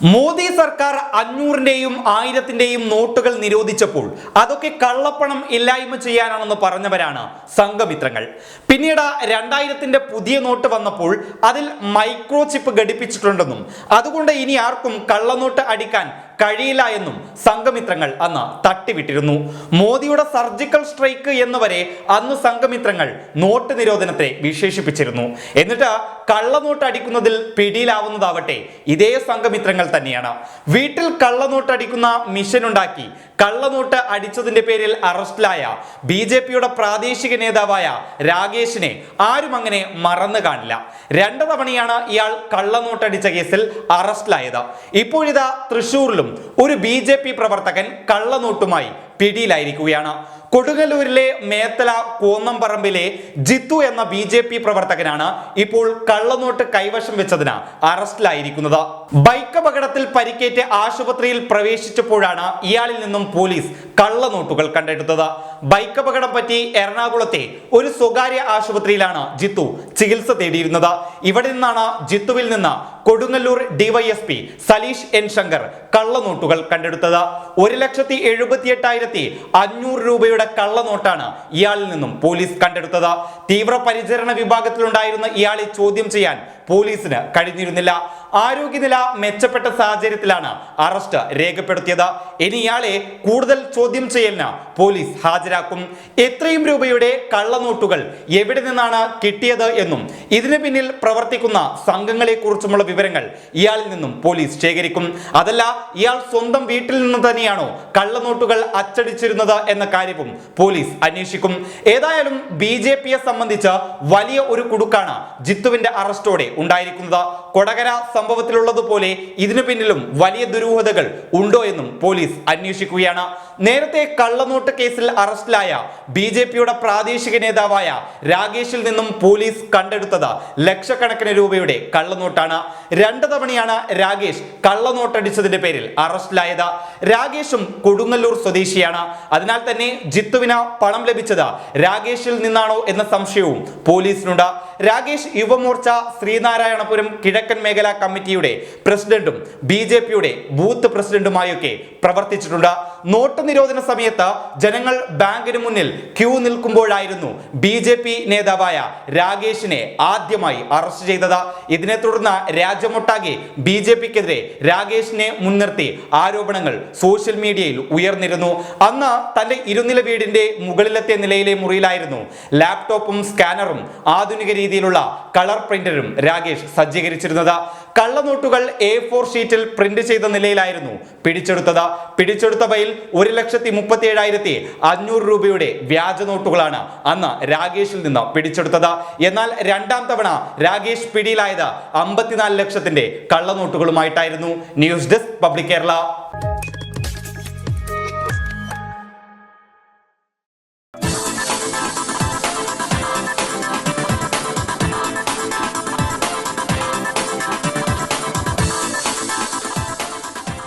മോദി സർക്കാർ അഞ്ഞൂറിന്റെയും ആയിരത്തിന്റെയും നോട്ടുകൾ നിരോധിച്ചപ്പോൾ അതൊക്കെ കള്ളപ്പണം ഇല്ലായ്മ ചെയ്യാനാണെന്ന് പറഞ്ഞവരാണ് സംഘമിത്രങ്ങൾ. പിന്നീട് രണ്ടായിരത്തിന്റെ പുതിയ നോട്ട് വന്നപ്പോൾ അതിൽ മൈക്രോ ചിപ്പ് ഘടിപ്പിച്ചിട്ടുണ്ടെന്നും അതുകൊണ്ട് ഇനി ആർക്കും കള്ളനോട്ട് അടിക്കാൻ കഴിയില്ല എന്നും സംഘമിത്രങ്ങൾ അന്ന് തട്ടിവിട്ടിരുന്നു. മോദിയുടെ സർജിക്കൽ സ്ട്രൈക്ക് എന്നവരെ അന്ന് സംഘമിത്രങ്ങൾ നോട്ട് നിരോധനത്തെ വിശേഷിപ്പിച്ചിരുന്നു. എന്നിട്ട് കള്ളനോട്ട് അടിക്കുന്നതിൽ പിടിയിലാവുന്നതാവട്ടെ ഇതേ സംഘമിത്രങ്ങൾ തന്നെയാണ്. വീട്ടിൽ കള്ളനോട്ട് അടിക്കുന്ന മിഷൻ ഉണ്ടാക്കി കള്ളനോട്ട് അടിച്ചതിന്റെ പേരിൽ അറസ്റ്റിലായ ബി ജെ പിയുടെ പ്രാദേശിക നേതാവായ രാകേഷിനെ ആരും അങ്ങനെ മറന്നു കാണില്ല. രണ്ടു തവണയാണ് ഇയാൾ കള്ളനോട്ടടിച്ച കേസിൽ അറസ്റ്റിലായത്. ഇപ്പോഴിതാ തൃശൂരിലും ഒരു ബി പ്രവർത്തകൻ കള്ളനോട്ടുമായി പിടിയിലായിരിക്കുകയാണ്. കൊടുങ്ങല്ലൂരിലെ മേത്തല കോന്നംപറമ്പിലെ ജിത്തു എന്ന ബി ജെ പി പ്രവർത്തകനാണ് ഇപ്പോൾ കള്ളനോട്ട് കൈവശം വെച്ചതിന് അറസ്റ്റിലായിരിക്കുന്നത്. ബൈക്ക് അപകടത്തിൽ പരിക്കേറ്റ് ആശുപത്രിയിൽ പ്രവേശിച്ചപ്പോഴാണ് ഇയാളിൽ നിന്നും പോലീസ് കള്ളനോട്ടുകൾ കണ്ടെടുത്തത്. ബൈക്ക് അപകടം പറ്റി എറണാകുളത്തെ ഒരു സ്വകാര്യ ആശുപത്രിയിലാണ് ജിത്തു ചികിത്സ തേടിയിരുന്നത്. ഇവിടെ നിന്നാണ് ജിത്തുവിൽ നിന്ന് കൊടുങ്ങല്ലൂർ ഡിവൈഎസ്പി സലീഷ് എൻ ശങ്കർ കള്ളനോട്ടുകൾ കണ്ടെടുത്തത്. ഒരു ലക്ഷത്തി അഞ്ഞൂറ് രൂപയുടെ കള്ളനോട്ടാണ് ഇയാളിൽ നിന്നും പോലീസ് കണ്ടെടുത്തത്. തീവ്രപരിചരണ വിഭാഗത്തിലുണ്ടായിരുന്ന ഇയാളെ ചോദ്യം ചെയ്യാൻ പോലീസിന് കഴിഞ്ഞിരുന്നില്ല. ആരോഗ്യനില മെച്ചപ്പെട്ട സാഹചര്യത്തിലാണ് അറസ്റ്റ് രേഖപ്പെടുത്തിയത്. ഇനി ഇയാളെ കൂടുതൽ ചോദ്യം ചെയ്യലിന് പോലീസ് ഹാജരാക്കും. എത്രയും രൂപയുടെ കള്ളനോട്ടുകൾ എവിടെ നിന്നാണ് കിട്ടിയത് എന്നും ഇതിന് പിന്നിൽ പ്രവർത്തിക്കുന്ന സംഘങ്ങളെ കുറിച്ചുമുള്ള വിവരങ്ങൾ ഇയാളിൽ നിന്നും പോലീസ് ശേഖരിക്കും. അതല്ല ഇയാൾ സ്വന്തം വീട്ടിൽ നിന്ന് തന്നെയാണോ കള്ളനോട്ടുകൾ അച്ചടിച്ചിരുന്നത് എന്ന കാര്യവും പോലീസ് അന്വേഷിക്കും. ഏതായാലും ബി ജെ പിയെ സംബന്ധിച്ച് വലിയ ഒരു കുടുക്കാണ് ജിത്തുവിന്റെ അറസ്റ്റോടെ ഉണ്ടായിരിക്കുന്നത്. കൊടകര സംഭവത്തിലുള്ളതുപോലെ ഇതിനു പിന്നിലും വലിയ ദുരൂഹതകൾ ഉണ്ടോ എന്നും പോലീസ് അന്വേഷിക്കുകയാണ്. നേരത്തെ കള്ളനോട്ട് കേസിൽ അറസ്റ്റിലായ ബി ജെ പിയുടെ പ്രാദേശിക നേതാവായ രാകേഷിൽ നിന്നും പോലീസ് കണ്ടെടുത്തത് ലക്ഷക്കണക്കിന് രൂപയുടെ കള്ളനോട്ടാണ്. രണ്ട് തവണയാണ് രാകേഷ് കള്ളനോട്ടടിച്ചതിന്റെ പേരിൽ അറസ്റ്റിലായത്. രാകേഷും കൊടുങ്ങല്ലൂർ സ്വദേശിയാണ്. അതിനാൽ തന്നെ ജിത്തുവിന് പണം ലഭിച്ചത് രാകേഷിൽ നിന്നാണോ എന്ന സംശയവും പോലീസിനുണ്ട്. രാകേഷ് യുവമോർച്ച ശ്രീനാരായണപുരം കിഴക്കൻ മേഖലാ കമ്മിറ്റിയുടെ പ്രസിഡന്റും ബി ജെ പിയുടെ ബൂത്ത് പ്രസിഡന്റുമായൊക്കെ പ്രവർത്തിച്ചിട്ടുണ്ട്. നോട്ട് നിരോധന സമയത്ത് ജനങ്ങൾ ബാങ്കിന് മുന്നിൽ ക്യൂ നിൽക്കുമ്പോഴായിരുന്നു ബി ജെ പി നേതാവായ രാകേഷിനെ ആദ്യമായി അറസ്റ്റ് ചെയ്തത്. ഇതിനെ തുടർന്ന് രാജ്യമൊട്ടാകെ ബി ജെ പിക്കെതിരെ രാകേഷിനെ മുൻനിർത്തി ആരോപണങ്ങൾ സോഷ്യൽ മീഡിയയിൽ ഉയർന്നിരുന്നു. അന്ന് തന്റെ ഇരുനില വീടിന്റെ മുകളിലത്തെ നിലയിലെ മുറിയിലായിരുന്നു ലാപ്ടോപ്പും സ്കാനറും ആധുനിക രീതിയിലുള്ള കളർ പ്രിന്ററും രാകേഷ് സജ്ജീകരിച്ചിരുന്നത്. കള്ളനോട്ടുകൾ എ ഫോർ ഷീറ്റിൽ പ്രിന്റ് ചെയ്ത നിലയിലായിരുന്നു. പിടിച്ചെടുത്തത്. പിടിച്ചെടുത്തവയിൽ ഒരു ലക്ഷത്തി മുപ്പത്തി ഏഴായിരത്തി അഞ്ഞൂറ് രൂപയുടെ വ്യാജ നോട്ടുകളാണ് അന്ന് രാകേഷിൽ നിന്ന് പിടിച്ചെടുത്തത്. എന്നാൽ രണ്ടാം തവണ രാകേഷ് പിടിയിലായത് അമ്പത്തിനാല് ലക്ഷത്തിന്റെ കള്ളനോട്ടുകളുമായിട്ടായിരുന്നു. News desk public Kerala.